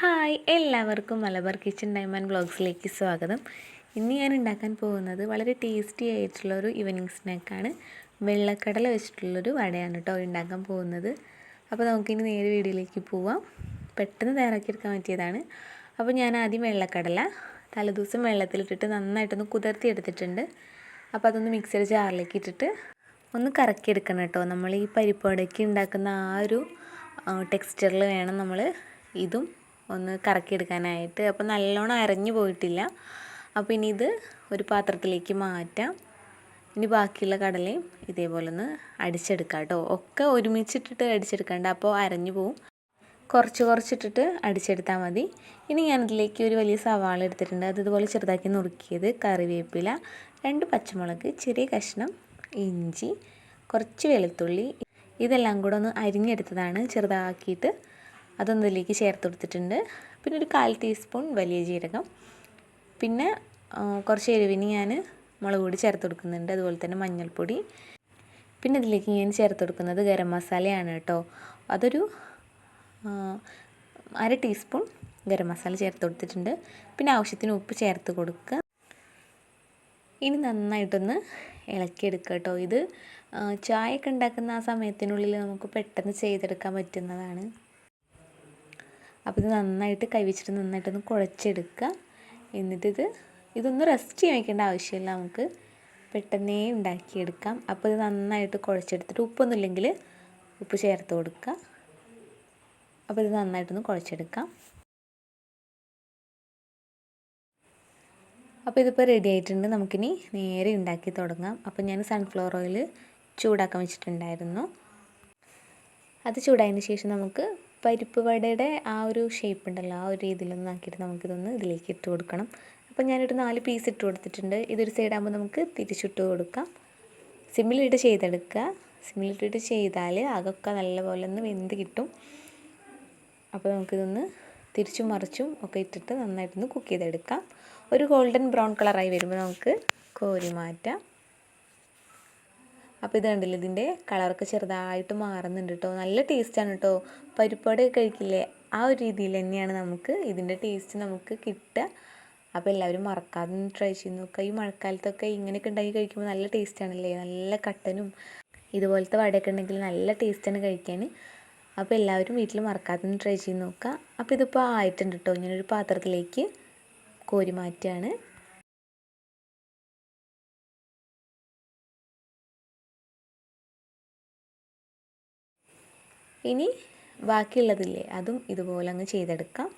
Hi എല്ലാവർക്കും Malabar kitchen time and ബ്ലോഗ്സിലേക്ക് സ്വാഗതം. ഇന്ന് ഞാൻ ഉണ്ടാക്കാൻ പോകുന്നത് വളരെ ടേസ്റ്റി ആയിട്ടുള്ള ഒരു ഈവനിങ് സ്നാക്കാണ്. വെള്ളക്കടല വെച്ചിട്ടുള്ളൊരു വടയാണ് കേട്ടോ ഉണ്ടാക്കാൻ പോകുന്നത്. അപ്പോൾ നമുക്കിനി നേരെ വീഡിയോയിലേക്ക് പോവാം. പെട്ടെന്ന് തയ്യാറാക്കിയെടുക്കാൻ പറ്റിയതാണ്. അപ്പോൾ ഞാൻ ആദ്യം വെള്ളക്കടല തലേദിവസം വെള്ളത്തിലിട്ടിട്ട് നന്നായിട്ടൊന്ന് കുതിർത്തി എടുത്തിട്ടുണ്ട് അപ്പോൾ അതൊന്ന് മിക്സിയുടെ ജാറിലേക്ക് ഇട്ടിട്ട് ഒന്ന് കറക്കിയെടുക്കണം കേട്ടോ. നമ്മൾ ഈ പരിപ്പ് വടക്കി ഉണ്ടാക്കുന്ന ആ ഒരു ടെക്സ്ചറിൽ വേണം നമ്മൾ ഇതും ഒന്ന് കറക്കിയെടുക്കാനായിട്ട്. അപ്പോൾ നല്ലോണം അരഞ്ഞു പോയിട്ടില്ല. അപ്പോൾ ഇനി ഇത് ഒരു പാത്രത്തിലേക്ക് മാറ്റാം. ഇനി ബാക്കിയുള്ള കടലയും ഇതേപോലെ ഒന്ന് അടിച്ചെടുക്കാം കേട്ടോ. ഒക്കെ ഒരുമിച്ചിട്ടിട്ട് അടിച്ചെടുക്കണ്ട. അപ്പോൾ അരഞ്ഞു പോവും. കുറച്ച് കുറച്ചിട്ടിട്ട് അടിച്ചെടുത്താൽ മതി. ഇനി ഞാനിതിലേക്ക് ഒരു വലിയ സവാള എടുത്തിട്ടുണ്ട്. അത് ഇതുപോലെ ചെറുതാക്കി നുറുക്കിയത് കറിവേപ്പില രണ്ട് പച്ചമുളക് ചെറിയ കഷ്ണം ഇഞ്ചി കുറച്ച് വെളുത്തുള്ളി. ഇതെല്ലാം കൂടെ ഒന്ന് അരിഞ്ഞെടുത്തതാണ്. ചെറുതാക്കിയിട്ട് അതൊന്നും ഇതിലേക്ക് ചേർത്ത് കൊടുത്തിട്ടുണ്ട്. പിന്നെ ഒരു കാൽ ടീസ്പൂൺ വലിയ ജീരകം. പിന്നെ കുറച്ച് എരിവിന് ഞാൻ മുളക് പൊടി ചേർത്ത് കൊടുക്കുന്നുണ്ട്. അതുപോലെ തന്നെ മഞ്ഞൾപ്പൊടി. പിന്നെ ഇതിലേക്ക് ഞാൻ ചേർത്ത് കൊടുക്കുന്നത് ഗരം മസാലയാണ് കേട്ടോ. അതൊരു അര ടീസ്പൂൺ ഗരം മസാല ചേർത്ത് കൊടുത്തിട്ടുണ്ട്. പിന്നെ ആവശ്യത്തിന് ഉപ്പ് ചേർത്ത് കൊടുക്കുക. ഇനി നന്നായിട്ടൊന്ന് ഇളക്കിയെടുക്കുക കേട്ടോ. ഇത് ചായയൊക്കെ ഉണ്ടാക്കുന്ന ആ സമയത്തിനുള്ളിൽ നമുക്ക് പെട്ടെന്ന് ചെയ്തെടുക്കാൻ പറ്റുന്നതാണ്. അപ്പോൾ ഇത് നന്നായിട്ട് കൈവച്ചിട്ട് നന്നായിട്ടൊന്ന് കുഴച്ചെടുക്കുക. എന്നിട്ടിത് ഇതൊന്ന് റെസ്റ്റ് ചെയ്യാൻ വയ്ക്കേണ്ട ആവശ്യമില്ല നമുക്ക്. പെട്ടെന്നേ ഉണ്ടാക്കിയെടുക്കാം. അപ്പോൾ ഇത് നന്നായിട്ട് കുഴച്ചെടുത്തിട്ട് ഉപ്പൊന്നുമില്ലെങ്കിൽ ഉപ്പ് ചേർത്ത് കൊടുക്കുക. അപ്പോൾ ഇത് നന്നായിട്ടൊന്ന് കുഴച്ചെടുക്കാം. അപ്പോൾ ഇതിപ്പോൾ റെഡി ആയിട്ടുണ്ട്. നമുക്കിനി നേരെ ഉണ്ടാക്കി തുടങ്ങാം. അപ്പോൾ ഞാൻ സൺഫ്ലവർ ഓയിൽ ചൂടാക്കാൻ വെച്ചിട്ടുണ്ടായിരുന്നു. അത് ചൂടായതിന് ശേഷം നമുക്ക് പരിപ്പ് വടയുടെ ആ ഒരു ഷേപ്പ് ഉണ്ടല്ലോ ആ ഒരു രീതിയിലൊന്ന് ആക്കിയിട്ട് നമുക്കിതൊന്ന് ഇതിലേക്ക് ഇട്ട് കൊടുക്കണം. അപ്പോൾ ഞാനൊരു നാല് പീസ് ഇട്ട് കൊടുത്തിട്ടുണ്ട്. ഇതൊരു സൈഡാകുമ്പോൾ നമുക്ക് തിരിച്ചിട്ട് കൊടുക്കാം. സിമ്മിലിട്ട് ചെയ്തെടുക്കുക. സിമ്മിലിട്ടിട്ട് ചെയ്താൽ അതൊക്കെ നല്ലപോലെ ഒന്ന് വെന്ത് കിട്ടും. അപ്പോൾ നമുക്കിതൊന്ന് തിരിച്ചും മറിച്ചും ഒക്കെ ഇട്ടിട്ട് നന്നായിട്ടൊന്ന് കുക്ക് ചെയ്തെടുക്കാം. ഒരു ഗോൾഡൻ ബ്രൗൺ കളറായി വരുമ്പോൾ നമുക്ക് കോരി മാറ്റാം. അപ്പോൾ ഇത് കണ്ടില്ല? ഇതിന്റെ കളറൊക്കെ ചെറുതായിട്ട് മാറുന്നുണ്ട് കേട്ടോ നല്ല ടേസ്റ്റാണ് കേട്ടോ പരിപ്പട കഴിക്കില്ലേ? ആ ഒരു രീതിയിൽ തന്നെയാണ് നമുക്ക് ഇതിന്റെ ടേസ്റ്റ് നമുക്ക് കിട്ടുക. അപ്പോൾ എല്ലാവരും മറക്കാതെ ട്രൈ ചെയ്ത് നോക്കുക. ഈ മഴക്കാലത്തൊക്കെ ഇങ്ങനെയൊക്കെ ഉണ്ടാക്കി കഴിക്കുമ്പോൾ നല്ല ടേസ്റ്റാണല്ലേ നല്ല കട്ടനും ഇതുപോലത്തെ വടയൊക്കെ ഉണ്ടെങ്കിൽ നല്ല ടേസ്റ്റാണ് കഴിക്കാൻ. അപ്പോൾ എല്ലാവരും വീട്ടിൽ മറക്കാതെ ട്രൈ ചെയ്ത് നോക്കുക. അപ്പോൾ ഇതിപ്പോൾ ആയിട്ടുണ്ട് കേട്ടോ ഇങ്ങനൊരു പാത്രത്തിലേക്ക് കോരി മാറ്റുകയാണ്. ഇനി ബാക്കിയുള്ളതില്ലേ അതും ഇതുപോലെ അങ്ങ് ചെയ്തെടുക്കാം.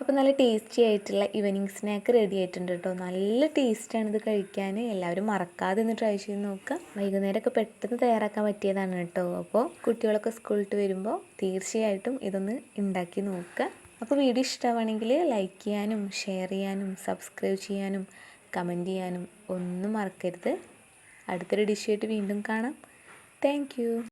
അപ്പോൾ നല്ല ടേസ്റ്റി ആയിട്ടുള്ള ഈവനിങ് സ്നാക്ക് റെഡി ആയിട്ടുണ്ട് കേട്ടോ നല്ല ടേസ്റ്റാണ് ഇത് കഴിക്കാൻ എല്ലാവരും മറക്കാതെ ഒന്ന് ട്രൈ ചെയ്ത് നോക്കുക വൈകുന്നേരമൊക്കെ പെട്ടെന്ന് തയ്യാറാക്കാൻ പറ്റിയതാണ് കേട്ടോ അപ്പോൾ കുട്ടികളൊക്കെ സ്കൂളിൽ വരുമ്പോൾ തീർച്ചയായിട്ടും ഇതൊന്ന് ഉണ്ടാക്കി നോക്കുക അപ്പോൾ വീഡിയോ ഇഷ്ടമാണെങ്കിൽ ലൈക്ക് ചെയ്യാനും ഷെയർ ചെയ്യാനും സബ്സ്ക്രൈബ് ചെയ്യാനും കമന്റ് ചെയ്യാനും ഒന്നും മറക്കരുത്. അടുത്തൊരു ഡിഷായിട്ട് വീണ്ടും കാണാം. താങ്ക്